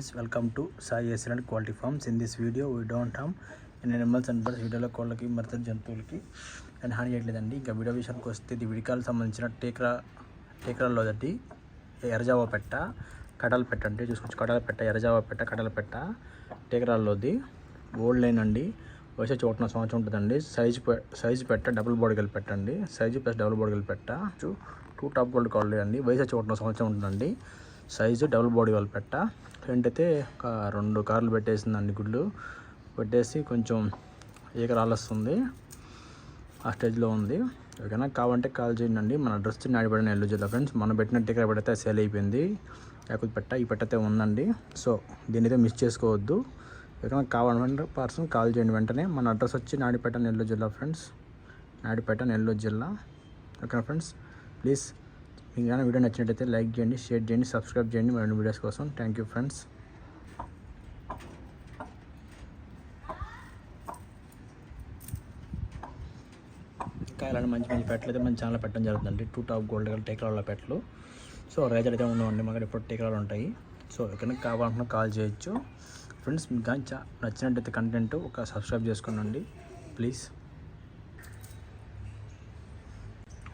Welcome to Sai excellent quality farms in this video we don't harm and animals and birds వీడియోలో కోళ్ళకి మరిత జంతువులకి and హాని చేయట్లేదండి. ఇంకా వీడియో విషయానికి వస్తే ఇది విడికాలకు సంబంధించిన టేకరా టేకరాల్లో ఒకటి ఎర్రజావ పెట్ట కడలు పెట్ట అంటే చూసుకోవచ్చు. కడల పెట్ట ఎర్రజావ పెట్ట కడల పెట్ట టేకరాల్లోది ఓల్డ్ లైన్ అండి. వయసు చోటున సంవత్సరం ఉంటుందండి. సైజు పె- సైజు పెట్ట డబుల్ బాడీ పెట్టండి. సైజు ప్లస్ డబుల్ బోడిగలు పెట్ట. టూ- టూ టాప్ గోల్డ్ కావాలి అండి. వయసు చోటున సంవత్సరం ఉంటుందండి. సైజు డబుల్ బాడీ కలిపి పెట్ట. ఏంటైతే ఒక రెండు కార్లు పెట్టేసిందండి గుడ్లు. పెట్టేసి కొంచెం ఈక రాలొస్తుంది ఆ స్టేజ్లో ఉంది. ఎవరికైనా కావాలంటే కాల్ చేయండి మన అడ్రస్ నాడిపడిన నెల్లూరు జిల్లా ఫ్రెండ్స్. మనం పెట్టిన టికెట్ పెడితే సేల్ అయిపోయింది. లేకపోతే పెట్ట ఈ పెట్టతే ఉందండి. సో దీని అయితే మిస్ చేసుకోవద్దు. ఎవరికైనా కావాలంటే పర్సన్ కాల్ చేయండి వెంటనే. మన అడ్రస్ వచ్చి నాడిపేట నెల్లూరు జిల్లా ఫ్రెండ్స్. నాడిపేట నెల్లూరు జిల్లా. ఓకేనా ఫ్రెండ్స్? ప్లీజ్. మీకు కానీ వీడియో నచ్చినట్టయితే లైక్ చేయండి షేర్ చేయండి సబ్స్క్రైబ్ చేయండి. మరిన్ని వీడియోస్ కోసం థ్యాంక్ యూ ఫ్రెండ్స్. ఇంకా ఇలాంటి మంచి మంచి పెట్టలు అయితే మన ఛానల్ పెట్టడం జరుగుతుందండి. టూ టాప్ గోల్డ్ కలర్ టేకరాల పెట్టలు. సో రేజర్ అయితే ఉండవండి మాకు ఎప్పుడు టేకరాలు ఉంటాయి. సో ఎక్కడైనా కావాలనుకున్న కాల్ చేయొచ్చు. ఫ్రెండ్స్ మీకు కానీ నచ్చినట్టయితే కంటెంట్ ఒక సబ్స్క్రైబ్ చేసుకోండి ప్లీజ్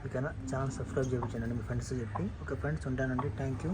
ఓకేనా ఛానల్ సబ్స్క్రైబ్ చేయించండి మీ ఫ్రెండ్స్ చెప్పి. ఒక ఫ్రెండ్స్ ఉంటానండి. Thank you.